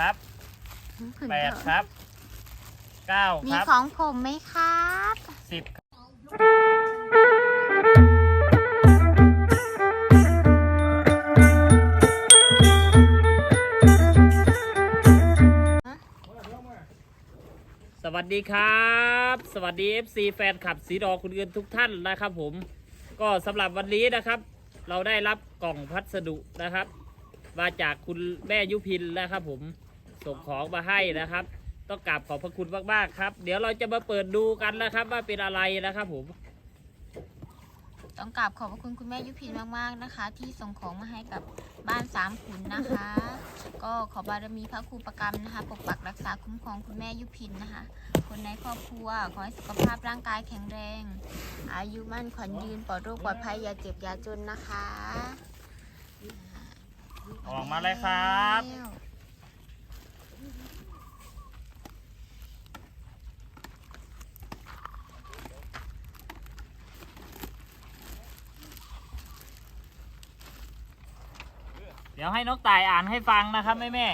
ครับคุณแปดเถอะครับเก้ามีครับของผมไหมครับ สิบสวัสดีครับ สวัสดี FC แฟนคลับสีดอคุณเงินทุกท่านนะครับผม ก็สำหรับวันนี้นะครับ เราได้รับกล่องพัสดุนะครับ มาจากคุณแม่ยุพินนะครับผม ส่งของมาให้นะครับ ต้องกราบขอบพระคุณมากๆครับ เดี๋ยวเราจะมาเปิดดูกันนะครับ ว่าเป็นอะไรนะครับผม ต้องกราบขอบพระคุณคุณแม่ยุพินมากๆนะคะ ที่ส่งของมาให้กับบ้านสามขุนนะคะ ก็ขอบารมีพระครูประกรรมนะคะ ปกปักรักษาคุ้มครองคุณแม่ยุพินนะคะ คนในครอบครัวขอให้สุขภาพร่างกายแข็งแรง อายุมั่นขวัญยืนปลอดโรคปลอดภัยอย่าเจ็บอย่าจนนะคะ ออกมาเลยครับ แล้ว ดี๋ยวให้น้องต่ายอ่านให้ฟังนะครับแม่แม่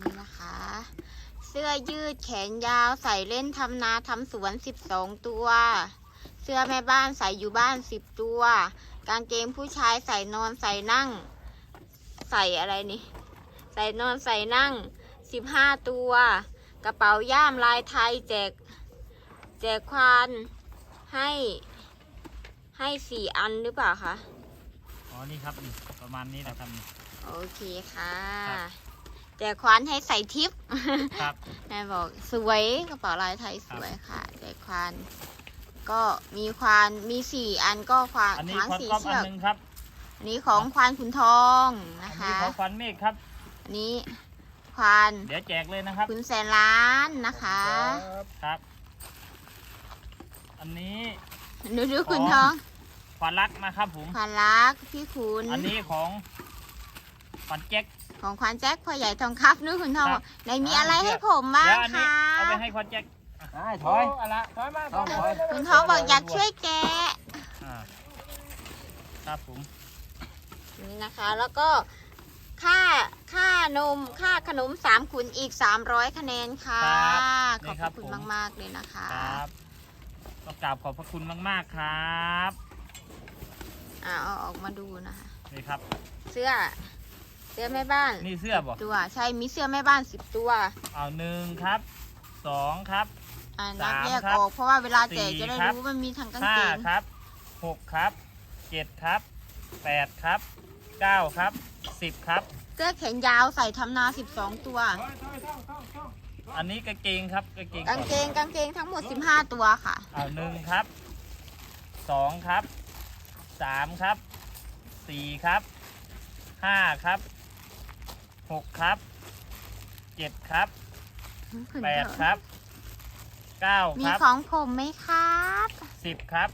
นี่นะคะ เสื้อยืดแขนยาวใส่เล่นทำนาทำสวน12ตัว เสื้อแม่บ้านใส่อยู่บ้าน10ตัว กางเกงผู้ชายใส่นอนใส่นั่ง ใส่อะไรนี่ ใส่นอนใส่นั่ง15ตัว กระเป๋าย่ามลายไทยแจกแจกควานให้ให้สี่อันหรือเปล่าคะ นี่ครับนี่ประมาณนี้นะครับนี่ โอเคค่ะ ครับแจกควานให้ใส่ทิป ครับ แม่บอกสวยกระเป๋าลายไทยสวยค่ะแจกควานก็มีควานมีสี่อันก็ควานอันนี้ช้างควันสี่ก๊อฟเชือันอกหนึ่งครับอันนี้ของควานขุนทองอันะนคะนี้ของควันเมฆครับ อันนี้ควานเดี๋ยวแจกเลยนะครับ ขุนแสนล้านนะคะครับ อันนี้ ดูดูของขุนทอง ควันรักนะครับผมควานรักพี่ขุนอันนี้ของควันแจ็คของควานแจ็คพ่อใหญ่ทองครับดูขุนทองครับบอกไหนมีอะไรให้ผมบ้าเดี๋งยวอันนี้คะเอาไปให้ควันแจ็คได้ถอยเอะไรถอยมาต้องถอยขุนทองบอกอยากช่วยแกะอ่าครับผมนี่นะคะแล้วก็ค่าค่านมค่าขนมสามขุนอีก300คะแนนค่ะ ขอบพระคุณมาก ๆ เลยนะคะครับต้องกราบขอบพระคุณมาก ๆ ครับ อ่าเอาออกมาดูนะคะนี่ครับ เสื้อ เสื้อแม่บ้านนี่เสื้อบอกตัวใช่มีเสื้อแม่บ้าน10ตัว เอาหนึ่งครับสองครับ อ่านับสามแยกครับออกเพราะว่าเวลาแจกสี่จะได้ครับ รู้ว่ามันมีทั้งกางห้าเกงครับหกครับเจ็ดครับแปดครับเก้าครับสิบครับ เสื้อแขนยาวใส่ทำนา12ตัว อันนี้กางเกงครับกางเกงกางก่อนเกงกางเกงทั้งหมด15ตัวค่ะ เอาหนึ่งครับสองครับ สามครับสี่ครับห้าครับหกครับเจ็ดครับแปดครับเก้ามีครับของผมไหมครับ สิบครับ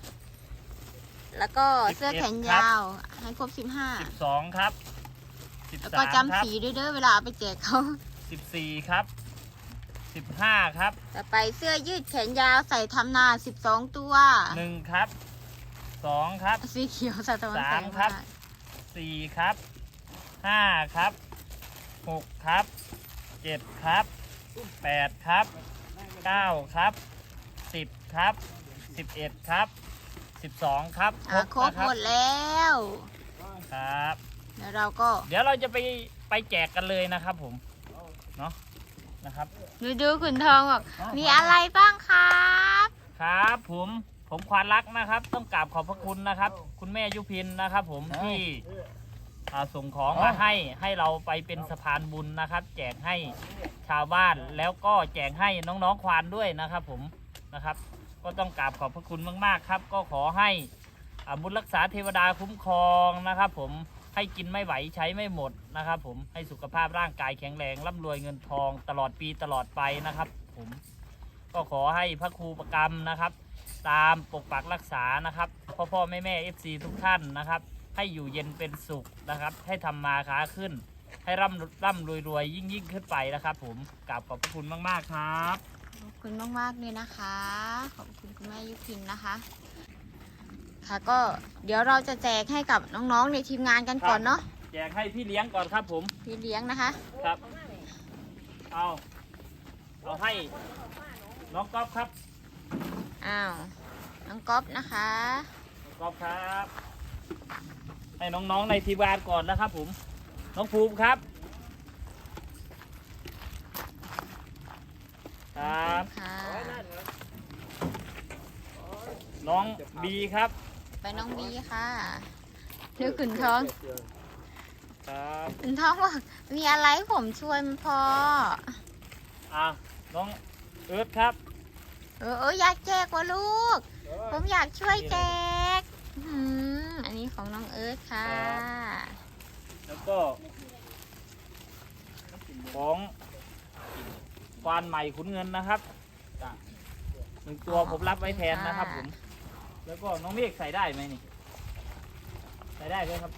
แล้วก็เสื้อแขน11ครับยาว ให้ครบ15สิบสองครับสิบแล้วสาก็มจำครับสีด้วยเด้อเวลาเอาไปแจกเขา สิบสี่ครับสิบห้าครับต่อไปเสื้อยืดแขนยาวใส่ทำนา12ตัว หนึ่งครับ สองครับ สีเขียวสะท้อนแสสามงครับ มากสี่ครับห้าครับหกครับเจ็ดครับแปดครับเก้าครับสิบครับสิบเอ็ดครับสิบสองครับอะครบนะหมดแล้ว ครับ เดี๋ยวเราก็เดี๋ยวเราจะไปไปแจกกันเลยนะครับผมเนาะนะครับ ดูดูขุนทองบอกมีอะไรบ้างครับ ครับผม ผมควานรักนะครับ ต้องกราบขอบพระคุณนะครับ คุณแม่ยุพินนะครับ ผมที่อ่าส่งของมาให้ให้เราไปเป็นสะพานบุญนะครับ แจกให้ชาวบ้านแล้วก็แจกให้น้องๆควานด้วยนะครับ ผมนะครับ ก็ต้องกราบขอบพระคุณมากๆครับ ก็ขอให้อ่าบุญรักษาเทวดาคุ้มครองนะครับ ผมให้กินไม่ไหวใช้ไม่หมดนะครับ ผมให้สุขภาพร่างกายแข็งแรงร่ำรวยเงินทองตลอดปีตลอดไปนะครับ ผมก็ขอให้พระครูประกรรมนะครับ ตามปกปักรักษานะครับพ่อพ่อแม่แม่เอฟซีทุกท่านนะครับ ให้อยู่เย็นเป็นสุขนะครับ ให้ทำมาค้าขึ้น ให้ร่ำร่ำรวยรวยยิ่งยิ่งขึ้นไปนะครับ ผมกราบขอบพระคุณมากๆครับขอบคุณมากๆเลยนะคะ ขอบคุณคุณแม่ยุพินนะคะค่ะก็เดี๋ยวเราจะแจกให้กับน้องๆในทีมงานกันก่อนเนาะแจกให้พี่เลี้ยงก่อนครับ ผมพี่เลี้ยงนะคะครับ เอาเอาให้น้องก๊อฟครับ อ้าว น้องก๊อฟนะคะน้องก๊อฟครับ ให้น้องๆในทีมงานก่อนนะครับผม น้องภูมิครับ ครับ ค่ะ น้องบีครับ ไปน้องบีค่ะเดี๋ยวขุนทองครับ ขุนทองบอกมีอะไรให้ผมช่วยมันพอ อะน้องเอิร์ธครับ เออเอออยากแจกว่ะลูก ผมอยากช่วยแจกอื้อหืออันนี้ของน้องเอิร์ธค่ะ แล้วก็ ของควานใหม่ขุนเงินนะครับหนึ่งตัวผมรับไว้แทนนะครับผม แล้วก็น้องเมฆใส่ได้ไหมนี่ ใส่ได้ไหมครับ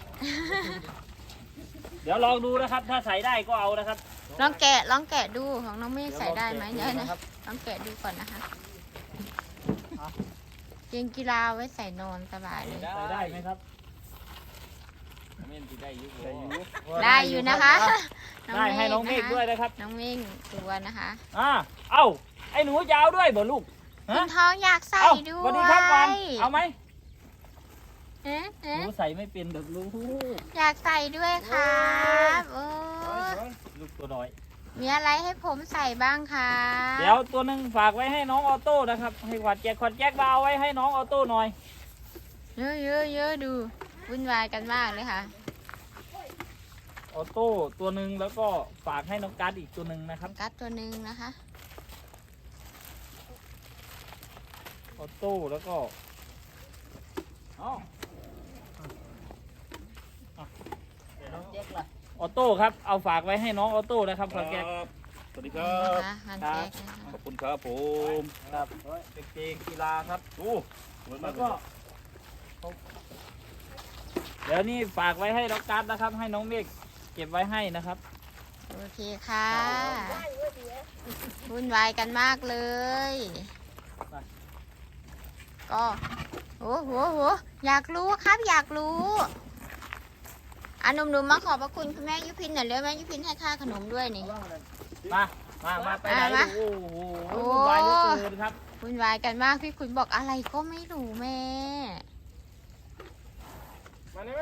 เดี๋ยวลองดูนะครับ ถ้าใส่ได้ก็เอานะครับ ลองแกะลองแกะดูของน้องเมฆใส่ได้ไหมเดี๋เดี๋ยยววลองนะแกะดูนะครับลองแกะดูก่อนนะคะ เอาเกงกีฬาไว้ใส่นอนสบายเลย ใส่ได้ไหมครับไม่นสิได้อยุได้อยู่ได้อยู่นะคะได้ให้น้องเมฆด้วยนะนะครับ น้องเมฆตัวนะคะอ่าเอ้าไอ้หนูจะเอาด้วยบ่ลูกฮะคุณทองอยากใส่เอ้าด้วสวัสยดีครับวันเอาไหมเอ๊ะหเอ๊ะนูใส่ไม่เป็นเด็กลูกอยากใส่ด้วยครับโอ้ลูกตัวน้อย มีอะไรให้ผมใส่บ้างครับเดี๋ยวตัวหนึ่งฝากไว้ให้น้องออโต้นะครับ ให้ขวัดแจกขวัดแจกมาเอาไว้ให้น้องออโต้หน่อย เยอะเยอะเยอะดูวุ่นวายกันมากเลยค่ะ ออโต้ตัวหนึ่งแล้วก็ฝากให้น้องการ์ดอีกตัวหนึ่งนะครับ กัดตัวหนึ่งนะคะ ออโต้แล้วก็อ๋อแจ็คล่ะ ออโต้ครับ เอาฝากไว้ให้น้องออโต้นะครับขวัดแจกสวัสดีคนี่รับนะคะฮันแจกนะคะขอบคุณครับผมครับเกงกีฬาครับโอ้สวยมาแล้กวก็ เดี๋ยวนี้ฝากไว้ให้น้องการ์ดนะครับ ให้น้องเมฆเก็บไว้ให้นะครับ โอเคค่ะวุ่นวายกันมากเลย ไป ก็โอ้โหโหอยากรู้ครับอยากรู้ อะหนุ่มๆมาขอบพระคุณคุณแม่ยุพินหน่อยเร็วแม่ยุพินให้ค่าขนมด้วยนี่ มา มา มาไปไหนมาลูกโอ้โหโอ้ วุ่นวายเหลือเกินครับ วุ่นวายกันมากพี่คุณบอกอะไรก็ไม่รู้แม่ มานี่ไหม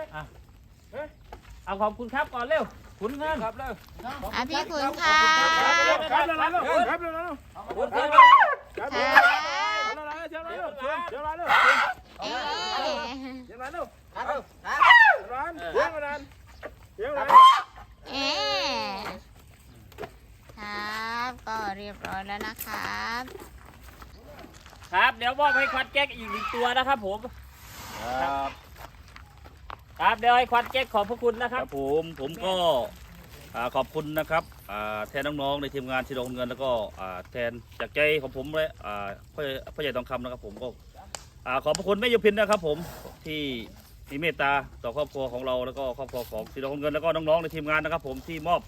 เอาขอบคุณครับก่อนเร็วคุณเงินครับเร็วอะพี่คุณค่ะครับเร็วเร็วครับเร็วเร็วคุณเงินค่ะเร็วเร็วเร็วเร็วเร็วเร็วเร็วเร็วเร็วเอ๊ะ เร็วเร็วเร็วเอ๊ะเร็วเร็วเร็วเอ๊ะ ครับก็เรียบร้อยแล้วนะครับ ครับเดี๋ยวมอบให้ควัดแก๊กอีกหนึ่งตัวนะครับผม ครับครับเดี๋ยวให้ควัดแก๊กขอบพระคุณนะคครัรับบผมผมก็อ่าขอบคุณนะครับอ่าแทนน้องๆในทีมงานที่ลงเงินแล้วก็อ่าแทนจากใจของผมและอ่าพ่อพ่อใหญ่ทองคำนะครับผมก็อ่าขอบพระคุณแม่ยุพินนะครับผมที่ มีเมตตาต่อครอบครัวของเราแล้วก็ครอบครัวของทีลงเงินแล้วก็น้องๆในทีมงานนะครับ ผมที่มอบ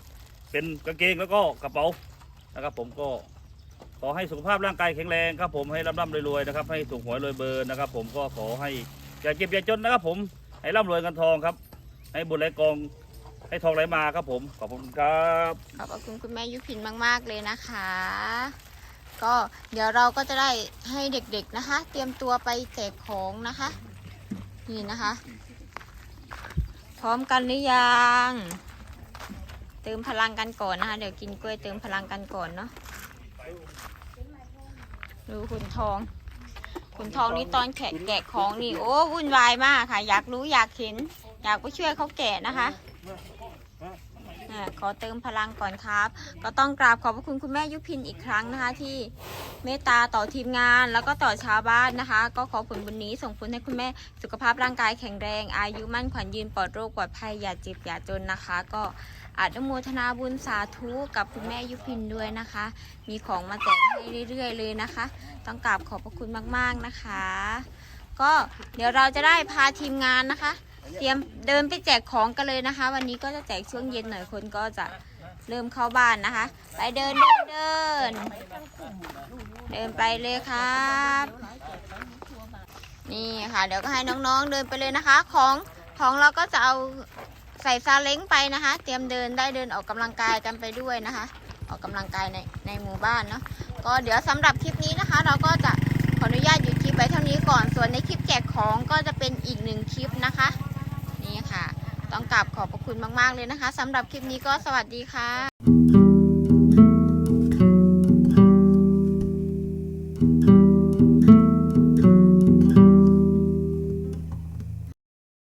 เป็นกางเกงแล้วก็กระเป๋านะครับ ผมก็ขอให้สุขภาพร่างกายแข็งแรงครับผมให้ร่ำรวยๆนะครับให้ถูกหวยรวยเบอร์นะครับ ผมก็ขอให้อย่าเจ็บอย่าจนนะครับ ผมให้ร่ำรวยกันทองครับ ให้บุญไหลกองให้ทองไหลมาครับผมขอบคุณครับขอบคุณคุณแม่ยุพินมาก ๆ เลยนะคะ ก็เดี๋ยวเราก็จะได้ให้เด็กๆนะคะ เตรียมตัวไปแจกของนะคะ นี่นะคะ พร้อมกันหรือยัง เติมพลังกันก่อนนะคะ เดี๋ยวกินกล้วยเติมพลังกันก่อนเนาะดูคุณทอง คุณทองนี่ตอนแกะแกะของนี่โอ้วุ่นวายมากค่ะ อยากรู้อยากเห็น อยากไปช่วยเขาแกะนะคะ ขอเติมพลังก่อนครับ ก็ต้องกราบขอบพระคุณคุณแม่ยุพินอีกครั้งนะคะ ที่เมตตาต่อทีมงาน แล้วก็ต่อชาวบ้านนะคะ ก็ขอผลบุญนี้ส่งผลให้คุณแม่สุขภาพร่างกายแข็งแรง อายุมั่นขวัญยืนปลอดโรคปลอดภัยอย่าเจ็บอย่าจนนะคะ ก็อานุโมทนาบุญสาธุกับคุณแม่ยุพินด้วยนะคะ มีของมาแจกให้เรื่อยๆ เลยนะคะ ต้องกราบขอบพระคุณมากๆนะคะ ก็เดี๋ยวเราจะได้พาทีมงานนะคะ เตรียมเดินไปแจกของกันเลยนะคะ วันนี้ก็จะแจกช่วงเย็นหน่อยคนก็จะเริ่มเข้าบ้านนะคะ ไปเดินเดินเดินเดินไปเลยครับ นี่ค่ะเดี๋ยวก็ให้น้องๆเดินไปเลยนะคะ ของของเราก็จะเอาใส่ซาเล้งไปนะคะ เตรียมเดินได้เดินออกกำลังกายกันไปด้วยนะคะ ออกกำลังกายในในหมู่บ้านเนาะก็เดี๋ยวสำหรับคลิปนี้นะคะ เราก็จะขออนุญาตหยุดคลิปไว้เท่านี้ก่อนส่วนในคลิปแจกของก็จะเป็นอีกหนึ่งคลิปนะคะ รบขอบพระคุณมาก ๆ เลยนะคะสำหรับคลิปนี้ก็สวัสดีค่ะ